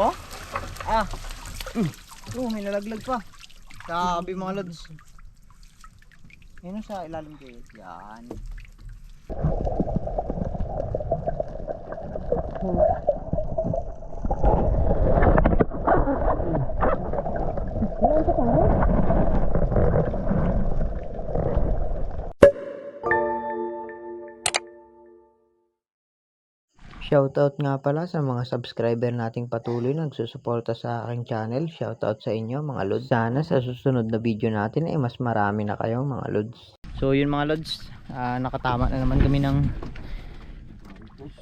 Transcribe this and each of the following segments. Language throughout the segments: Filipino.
Oh? Ah. Oh, may nalaglag pa. Sabi mga lods. Yan sa ilalim kayo. Yan. Shoutout nga pala sa mga subscriber nating patuloy na nagsusuporta sa aking channel. Shoutout sa inyo mga lods. Sana sa susunod na video natin ay mas marami na kayo mga lods. So yun mga lods, ah, nakatama na naman kami ng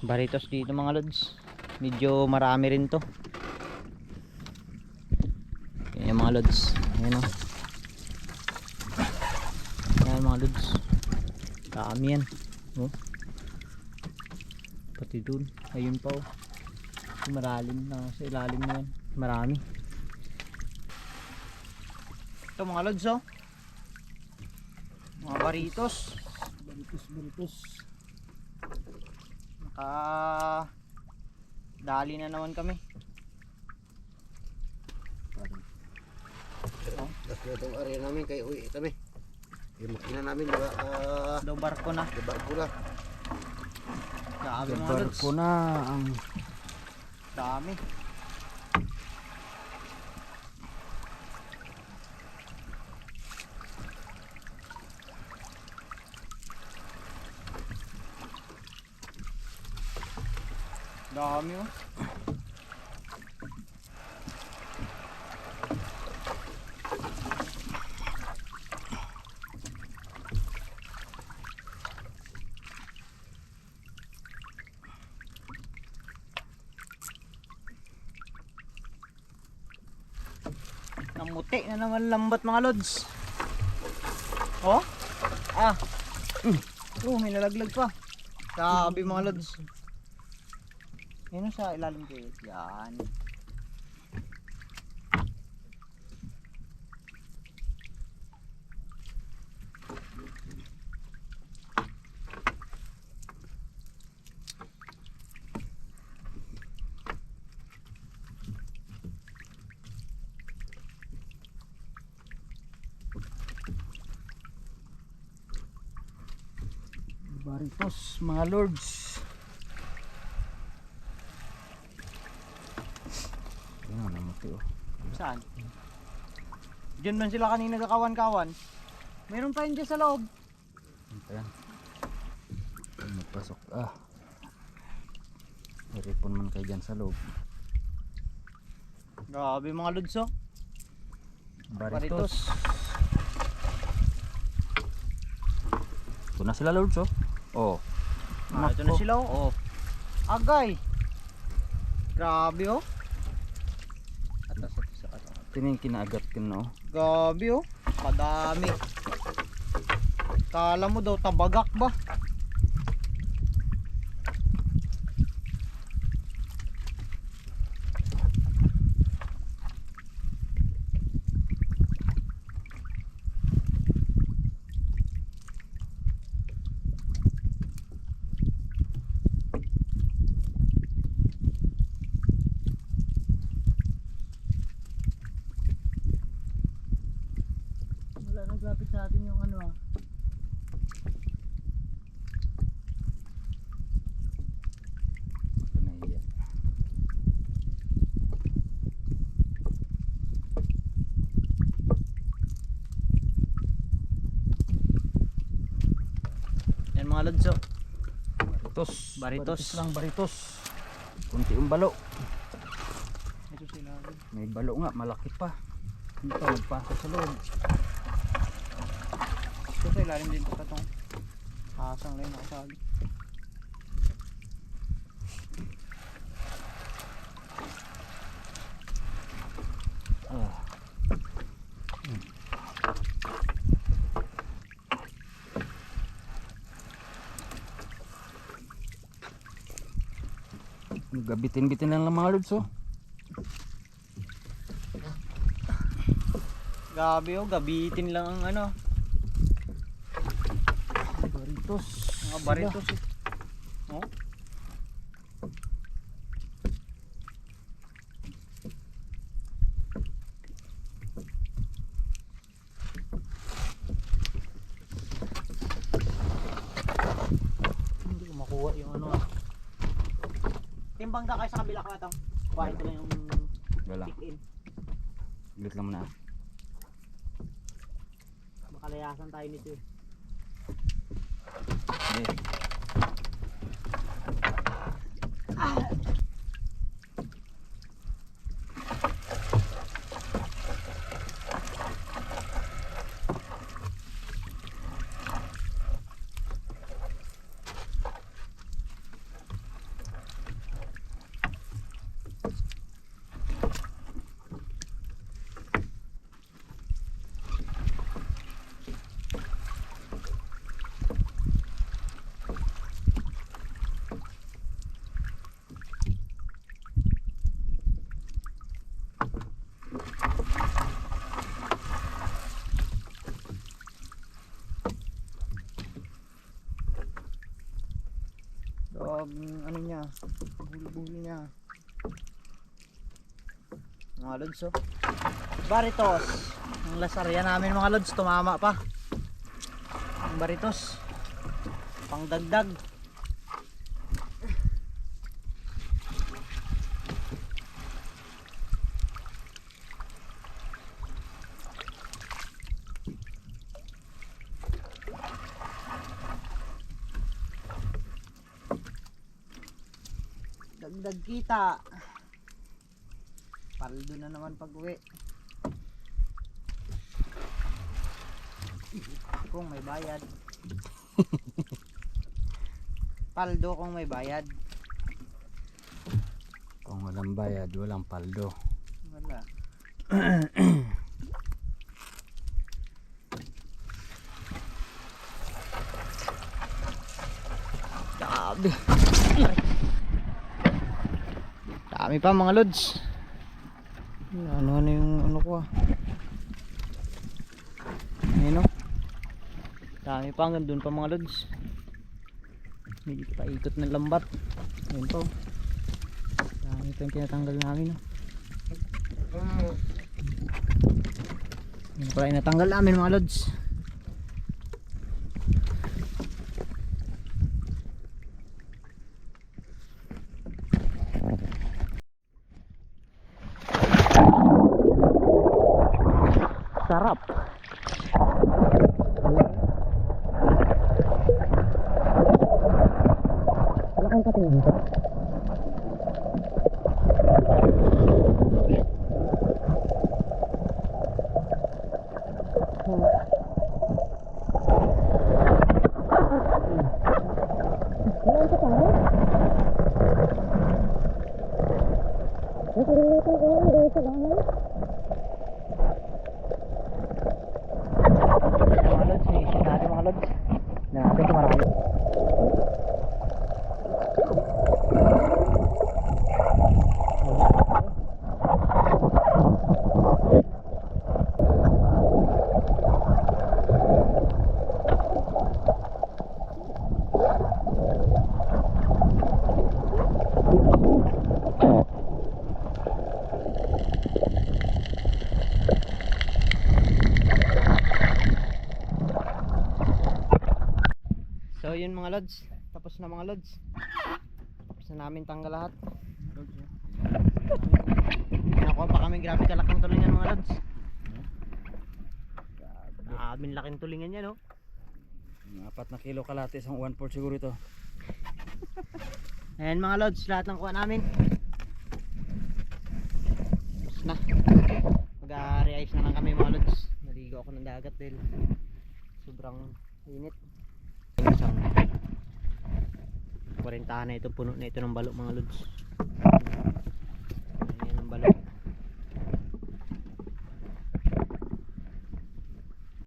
baritos dito mga lods. Medyo marami rin to. Yan mga lods. Ayan o. Yan mga lods. Dami yan. Oh pati dun. Ayun pa oh. Malalim na sa ilalim na yan. Marami. Ito mga lods oh. Mga baritos. Baritos baritos. Naka dali na naman kami. Tapos na itong area namin kay uwi kami. Yung makina namin diba, uh, daw barko na. diba ko na. Grabe mga lods. Barko na ang dami. Dami oh Namuti na naman lambat mga lods. Oh? Ah. Oh, may nalaglag pa. Sabi mga lods. Yan sa ilalim kayo. Yan. Baritos mga lords. Yan namuti oh. Saan? Diyan man sila kanina kakawan-kawan. Meron pa yun dyan sa loob. Ano pa yan? Ay, Magpasok ah. Iripon man kayo dyan sa loob. Grabe mga lods oh. Baritos. Ito na sila lords oh. Oh. Ah, ito na sila oh. oh. Agay. Grabe oh. Atas atas sa atas. Ito na yung kinaagat ko no. Grabe oh. Kadami. Kala mo daw tabagak ba? Wala naglapit sa atin yung ano ah. Ito na iya. Yan mga lods oh. Baritos. Baritos. lang baritos. Kunti yung balo. May balo nga, malaki pa. Hindi pa magpasok sa loob. Ito sa ilalim din pa itong hasang lang yung Gabitin-bitin lang lang mga lods oh. Gabi oh, gabitin lang ang ano. Baritos. Mga baritos eh. Oh. Timbang daw kayo sa kabila ko ito. Kuhain ko lang yung Wala. kick in. Ulit lang muna. Makalayasan tayo nito eh. Hindi. Dog, ano niya, buhuli-buhuli niya. Mga lods oh. Baritos. Ang lasarya namin mga lods, tumama pa. Ang baritos. Pangdagdag. Dagdag kita. Paldo na naman pag uwi. kung may bayad. Paldo kung may bayad. Kung walang bayad, walang paldo. Wala. Grabe. Dami pa mga lods. Ano ano yung ano ko ah. Ayun o. Dami pa hanggang dun pa mga lods. May paikot ng lambat. Ayun pa oh. Dami pa yung tinatanggal namin oh. Yun pala yung natanggal namin mga lods. Sarap. Malaking katingin dito. mga lods, may isip natin mga lods. Na natin ito marami. So yun mga lods, tapos na mga lods. Tapos na namin tanggal lahat. Nakuha pa kami grabe kalaking tulingan mga lods. Grabe laking tulingan yan oh. Apat na kilo kalate, isang 1 siguro ito. Ayan mga lods, lahat ng kuha namin. Tapos na. Mag-re-ice na lang kami mga lods. Naligo ako ng dagat dahil sobrang init. Isang 40 na ito, puno na ito ng balok mga lods.